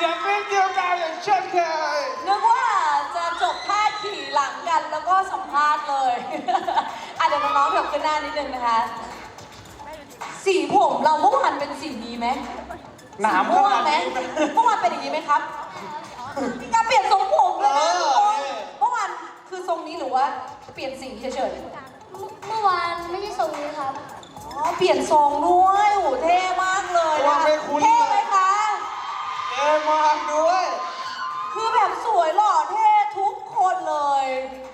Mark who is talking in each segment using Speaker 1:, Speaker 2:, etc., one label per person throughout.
Speaker 1: สียงเพลงเดียวกันอย่างเช่นเคย
Speaker 2: นึกว่าจะจบท่าขี่หลังกันแล้วก็สัมภาษณ์เลย อะเดี๋ยวน้องๆเดี๋ยวขึ้นหน้านิดนึงนะคะ สีผมเราเมื่อวานเป็นสีนี้ไหม
Speaker 1: หนาม
Speaker 2: สีม่วง
Speaker 1: ขนาด
Speaker 2: ไหม
Speaker 1: นี้
Speaker 2: เมื่อวานเป็นอย่างนี้ไหมครับมีการเปลี่ยนทรงผมเลยนะ
Speaker 1: เออ
Speaker 2: ทุกคน
Speaker 1: นี่
Speaker 2: เมื่อวานคือทรงนี้หรือว่าเปลี่ยนสีเฉยๆ
Speaker 3: เมื่อวานไม่ใช่ทรงนี้ครับ
Speaker 2: อ๋อ เปลี่ยนทรงด้วยโอ้โหเท่มากเลย
Speaker 1: ว่า
Speaker 2: นะ
Speaker 1: ไม่คุ้น
Speaker 2: เท่ไหมคะ
Speaker 1: เอมากด้วย
Speaker 2: คือแบบสวยหล่อเท่ทุกคนเลย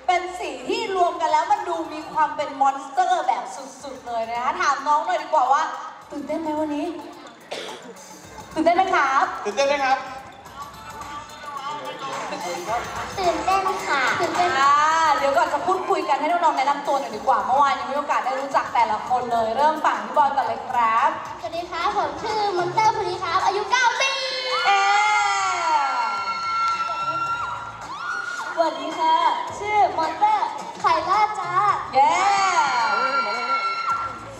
Speaker 2: เป็นสีที่รวมกัน แล้วมันดูมีความเป็นมอนสเตอร์แบบสุดๆเลยนะคะถามน้องหน่อยดีกว่าว่าตื่นเต้นไหมวันนี้ ตื่นเต้นไหมครับ
Speaker 1: ตื่นเต้นไหมครับ
Speaker 3: ตื่นเต้นค่ะตื่นเต้น
Speaker 2: อ่าเดี๋ยวก่อนจะพูดคุยกันให้น้องๆแนะนำตัวหน่อยดีกว่า เมื่อวานยังไม่มีโอกาสได้รู้จักแต่ละคนเลย เริ่มฝั่งพี่บอยก่อนเลยครับ
Speaker 3: สวัสดีครับผมชื่อมอนเตอร์พลีครับ อายุ ค่ะ ชื่อมอนเตอร์ไข่ล่าจ้า
Speaker 2: เย้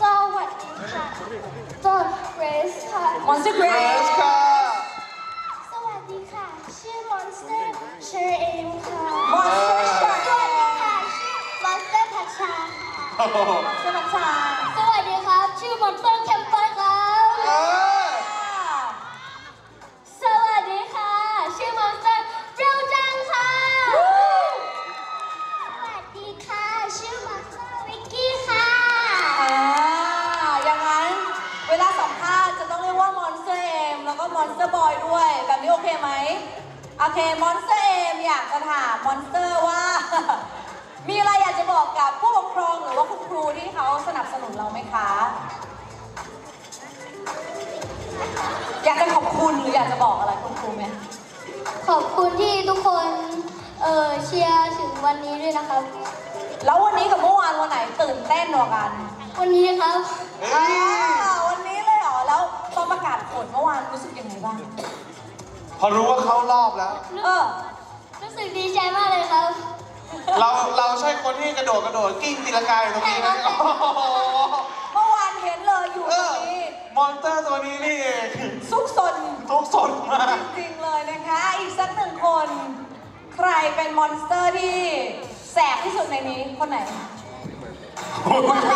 Speaker 3: สวัสดีค่ะจอห์นเกรซค่ะ
Speaker 2: มอนสเตอร์เกร
Speaker 1: เอ
Speaker 2: ส
Speaker 1: สค่ะ
Speaker 3: สวัสดีค่ะ ชื่อมอนสเตอร์เชอร์เอมค่ะ
Speaker 2: มอนสเตอร์ชา
Speaker 3: สวัสดีค่ะ ชื่อมอนสเตอร์พัชชาค่ะ
Speaker 1: โอ้โห
Speaker 2: สวัสดีค่ะ
Speaker 3: สวัสดีครับ ชื่อมอนสเตอร์แค ม
Speaker 2: แล้วก็มอนสเตอร์บอยด้วย แบบนี้โอเคไหมโอเคมอนสเตอร์เอมอยากจะถามมอนสเตอร์ว่า มีอะไรอยากจะบอกกับผู้ปกครองหรือว่าคุณครูที่เขาสนับสนุนเราไหมคะ อยากจะขอบคุณหรืออยากจะบอกอะไรคุณครูไหม
Speaker 3: ขอบคุณที่ทุกคนเออเชียร์ถึงวันนี้ด้วยนะครับ
Speaker 2: แล้ววันนี้กับเมื่อวานวันไหนตื่นเต้นกว่ากัน
Speaker 3: วันนี้ครับ
Speaker 1: เอ้
Speaker 2: อ่า
Speaker 1: พอรู้ว่าเข้ารอบแล้ว
Speaker 2: เออ
Speaker 3: รู้สึกดีใจมากเลยครับ
Speaker 1: เราเราใช่คนที่กระโดดกระโดดกิ้งตีลังกาอยู่ตรงนี้ไหม
Speaker 3: ใช่ครับ
Speaker 1: โอ้โห
Speaker 2: เมื่อวานเห็นเลยอยู่
Speaker 1: เอ
Speaker 2: ตรง
Speaker 1: อ
Speaker 2: นี้
Speaker 1: มอนเตอร์ตัวนี้นี่เอง
Speaker 2: ซุกซน
Speaker 1: ทุกสนมาก
Speaker 2: จริงๆเลยนะคะ อีกสักหนึ่งคน ใครเป็นมอนสเตอร์ที่แสบที่สุดในนี้คนไหนเป็นมาสต่อก็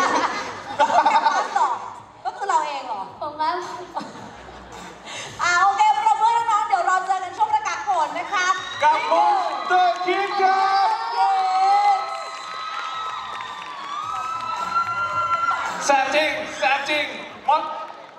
Speaker 3: Sapting, sapting, one.